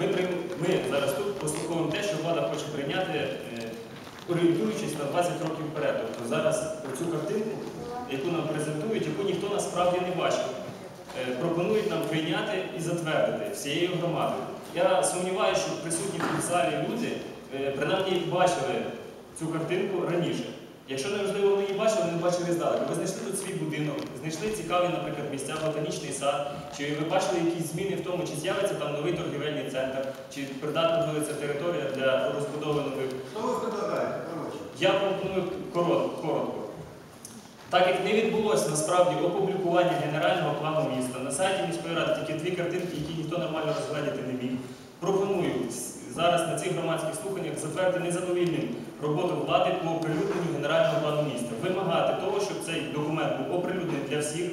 Ми, ми зараз тут послуховуємо те, що влада хоче прийняти, е, орієнтуючись на 20 років вперед. Тобто зараз цю картинку, яку нам презентують, яку ніхто насправді не бачив, е, пропонують нам прийняти і затвердити всією громадою. Я сумніваюся, що присутні в залі люди е, принаймні бачили цю картинку раніше. Якщо неважливо, вони її бачили, вони бачили здалеку. Ви знайшли тут свій будинок, знайшли цікаві, наприклад, місця, ботанічний сад, чи ви бачили якісь зміни в тому, чи з'явиться там новий торгівельний центр, чи придатна буде ця територія для розбудови нових. Что вы предлагаете? Короче. Я пропоную коротко. коротко. Так як не відбулося насправді опублікування генерального плану міста на сайті міської ради тільки дві картинки, які ніхто нормально розглядати не міг. Пропоную зараз на цих громадських слуханнях затвердити незадовільним роботу влади по оприлюдненню генерального плану міста. Вимагати того, щоб цей документ був оприлюднений для всіх.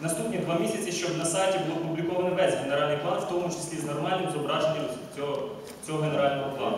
Наступні два місяці, щоб на сайті було опублікований весь генеральний план, в тому числі з нормальним зображенням цього, цього генерального плану.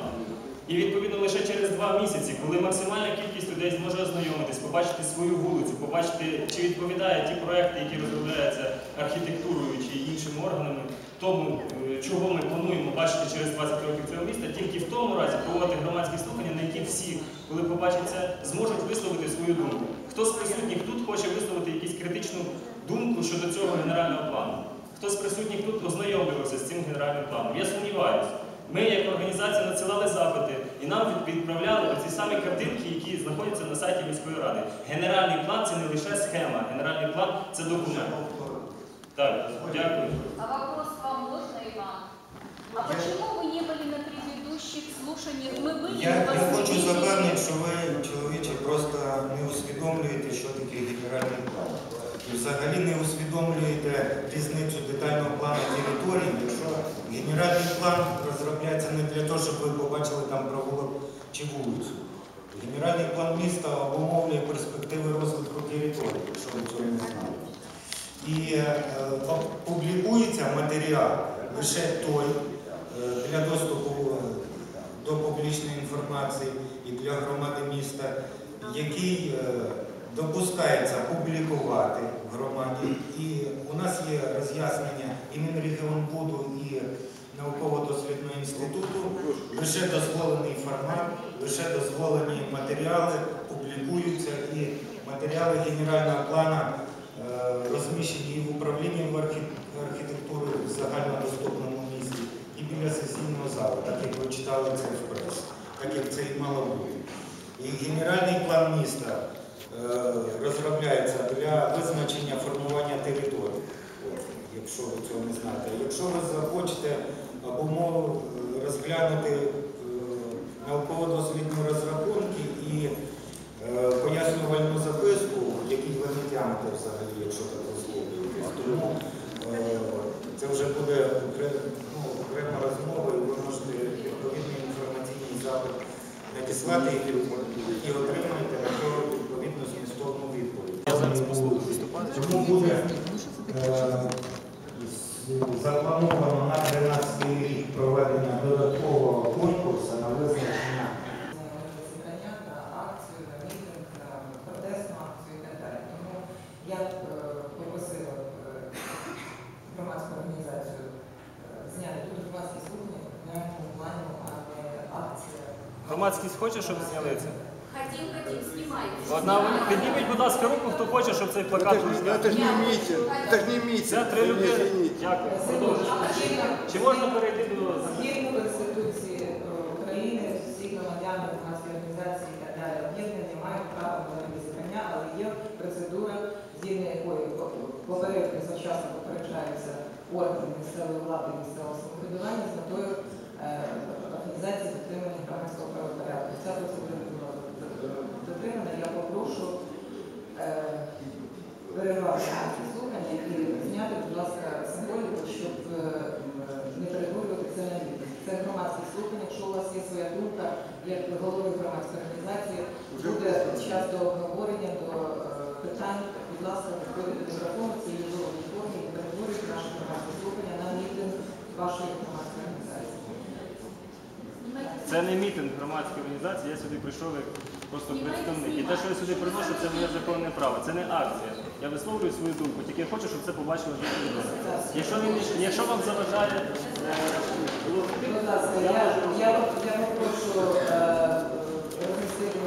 І відповідно лише через два місяці, коли максимальна кількість людей зможе ознайомитись, побачити свою вулицю, побачити, чи відповідає ті проекти, які розробляються архітектурою чи іншими органами, тому, чого ми плануємо бачити через 20 років цього міста, тільки в тому разі проводити громадські слухання, на які всі, коли побачать це, зможуть висловити свою думку. Хто з присутніх тут хоче висловити якусь критичну думку щодо цього генерального плану? Хто з присутніх тут ознайомлювався з цим генеральним планом? Я сумніваюся. Ми, як організація, надсилали запити і нам відправляли оці самі картинки, які знаходяться на сайті міської ради. Генеральний план це не лише схема, генеральний план це документ. Так, дякую. А вопрос вам можно, Иван? А почему вы не были на предыдущих слушаниях? Мы были, Я, но я вас не хочу видели. запевнити, що ви, чоловіче, просто не усвідомлюєте, що таке генеральний план. І взагалі не усвідомлюєте різницю детального плану території, якщо генеральний план розробляється не для того, щоб ви побачили там провулок чи вулицю. Генеральний план міста обумовлює перспективи розвитку території, якщо ви цього не знали. І е, публікується матеріал лише той е, для доступу е, до публічної інформації і для громади міста, який допускається публікувати в громаді. І у нас є роз'яснення і Мінрегіонбуду, і науково-дослідного інституту. Лише дозволений формат, лише дозволені матеріали публікуються і матеріали генерального плана е, розміщені і в управлінні архітектури в загальнодоступному місці, і біля сесійного залу, так як ви читали це в пресі, так як це і мало бути. І генеральний план міста е, розробляється для визначення формування території, якщо ви цього не знаєте. Якщо ви захочете або е, розглянути е, науково-дослідні розрахунки і е, пояснювальну записку, які ви не тягнете взагалі, якщо так висловлюєтесь. Тому е, це вже буде окре- ну, окрема розмова, і ви можете відповідний інформаційний запит надіслати і, і отримаєте на цьому відповідну змістовну відповідь. Я зараз послухаю. Тому буде е, з- заплановано на 13 рік проведення додаткового конкурсу на визначення зібрання на акцію, на мітинг, на протестну акцію і так далі. Тому я б е, попросила б, е, громадську організацію е, зняти тут громадські слухання в окремому плані, а не акція. Громадськість хоче, щоб зняли це? Хотим, хотим, снимайте. Одна підніміть, будь ласка, руку, хто хоче, щоб цей плакат Это, був же- знятий. это же не митинг. Это же не Це митинг. три вы не людини. извините. Дякую. Продовжуємо. Чи можна перейти до Згідно Конституції е, України, всі громадяни, громадські організації і так далі, об'єднання мають право на зібрання, але є процедура, згідно якої попередньо завчасно попереджаються органи місцевої влади і місцевого самоврядування з метою е, організації дотримання громадського правопорядку. Ця процедура дотримана. Я попрошу е, перервати слухання і зняти, будь ласка, символіку, щоб е, не перетворювати це на відео. Це громадські слухання. Якщо у вас є своя думка, як голови громадської організації, буде час до обговорення, до е, питань. Будь ласка, підходьте до мікрофону цієї жовтої формі і перетворюйте наше громадське слухання на мітинг вашої. Це не мітинг громадської організації, я сюди прийшов як просто представник. І те, що я сюди приношу, це моє законне право. Це не акція. Я висловлюю свою думку, тільки я хочу, щоб це побачили жителі міста. Якщо, не- якщо вам заважає е, Будь ласка, я, я, я попрошу е, розмістити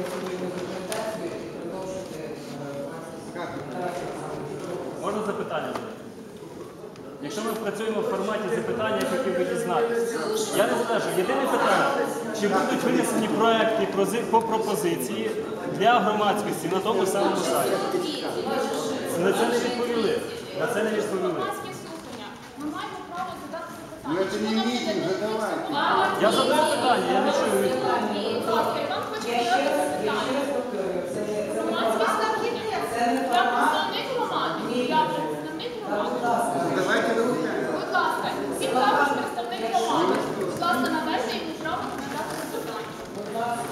документацію і продовжити е, Можна запитання задати? Якщо ми працюємо в форматі запитання, я хотів би дізнатися. Я не залежу. Єдине питання, чи будуть винесені проекти по пропозиції для громадськості на тому самому сайті? На це не відповіли. На це не відповіли. Ми маємо право задати Ну не задавайте. Я задаю питання, я не чую відповіді. Будь ласка, Іван хоче Я ще задати раз, я ще запитання. раз повторюю, це не це не Громадські формат. слухання. Це не Я формат. представник громади. Я представник Та, громади. Будь ласка. Давайте рухаємо. Будь ласка, всім також представник громади. Будь ласка, надайте йому право надати запитання. Будь ласка,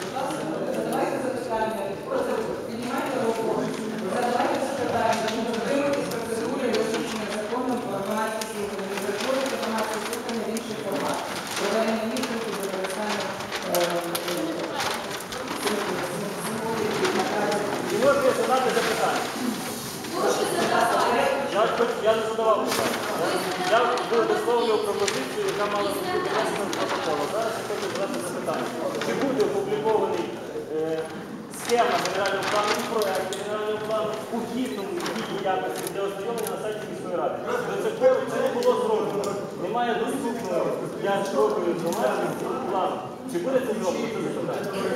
будь ласка, задавайте запитання, просто піднімайте руку, задавайте запитання, тому дотримуйтесь процедури, визначені законом про громадські слухання. Не перетворюйте громадські слухання в інший формат. Проведення мітингів, використання е, Чи можна я задати запитання? Я, не задавав питання. Я, висловлював пропозицію, яка мала бути внесена в протокол. Зараз я хочу задати запитання. Чи буде опублікований е, схема генерального плану і проект генерального плану у гідному гідній якості для ознайомлення на сайті міської ради? Цих це не було зроблено. Немає доступного для широкої громадськості плану. Чи буде це зроблено? Це запитання.